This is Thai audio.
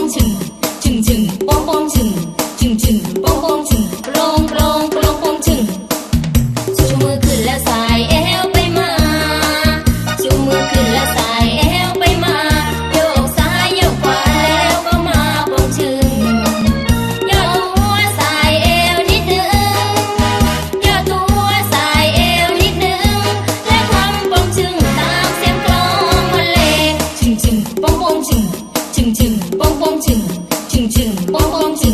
ป้องชึงชึงชึงปองปองชึงชึงชึง long